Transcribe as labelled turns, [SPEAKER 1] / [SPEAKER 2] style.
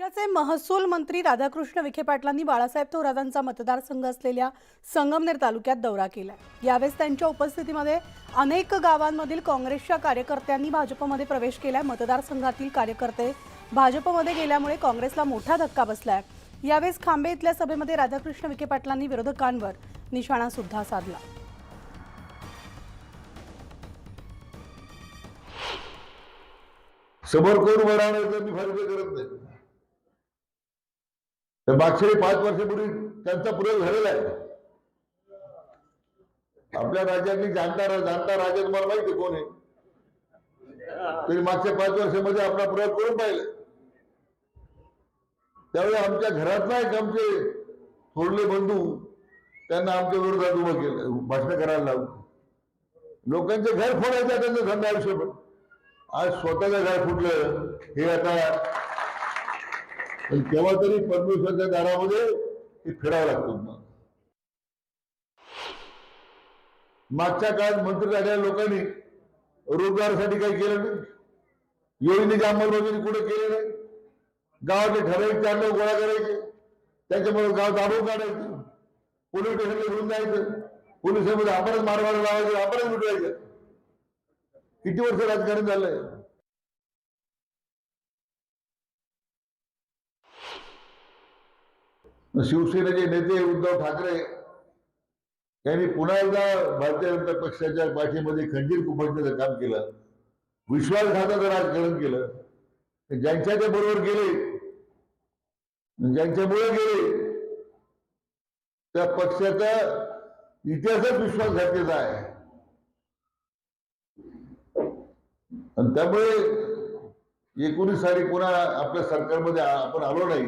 [SPEAKER 1] राज्याचे महसूल मंत्री राधाकृष्ण विखे पाटलांनी बाळासाहेब थोरातांचा मतदारसंघ असलेल्या संगमनेर तालुक्यात दौरा केला यावेळेस त्यांच्या उपस्थितीमध्ये अनेक गावांमधील काँग्रेसच्या कार्यकर्त्यांनी भाजपमध्ये प्रवेश केलाय. मतदारसंघातील कार्यकर्ते भाजपमध्ये गेल्यामुळे काँग्रेसला मोठा धक्का बसलाय. यावेळेस खांबे इथल्या सभेमध्ये राधाकृष्ण विखे पाटलांनी विरोधकांवर निशाणा सुद्धा साधला.
[SPEAKER 2] समोर कोण मी फार करत नाही. तर मागच्या पाच वर्षापूर्वी त्यांचा प्रयोग झालेला आहे. आपल्या राज्यातली जाणता जाणता राजा तुम्हाला माहिती कोण आहे? तरी मागच्या पाच वर्षामध्ये आपला प्रयोग करून पाहिला? त्यावेळी आमच्या घरातला एक आमचे थोरले बंधू त्यांना आमच्या विरोधात उभं केलं भाषण करायला लावलं. लोकांचे घर फोडायचं त्यांचं धंदा आयुष्यभर. आज स्वतःचं घर फुटलं हे आता पण केव्हा तरी परमेश्वरच्या दारामध्ये ते फिरावं लागतं मग. मागच्या काळात मंत्री झालेल्या लोकांनी रोजगारासाठी काही केलं नाही. योजनेची अंमलबजावणी कुठे केली नाही. गावाचे ठराविक चार लोक गोळा करायचे. त्याच्यामुळे गाव दाबून काढायचं. पोलीस स्टेशनला घेऊन जायचं. पोलिसांमध्ये आपणच मारवाड लावायचं आपणच लुटवायचं. किती वर्ष राजकारण झालंय? शिवसेनेचे नेते उद्धव ठाकरे यांनी पुन्हा एकदा भारतीय जनता पक्षाच्या पाठीमध्ये खंजीर कुपटण्याचं काम केलं. विश्वासघाताचं राजकारण केलं. ज्यांच्या ते बरोबर गेले ज्यांच्यामुळे गेले त्या पक्षाचा इतिहासच विश्वासघातीचा आहे. आणि त्यामुळे एकोणीस साली पुन्हा आपल्या सरकारमध्ये आपण आलो नाही.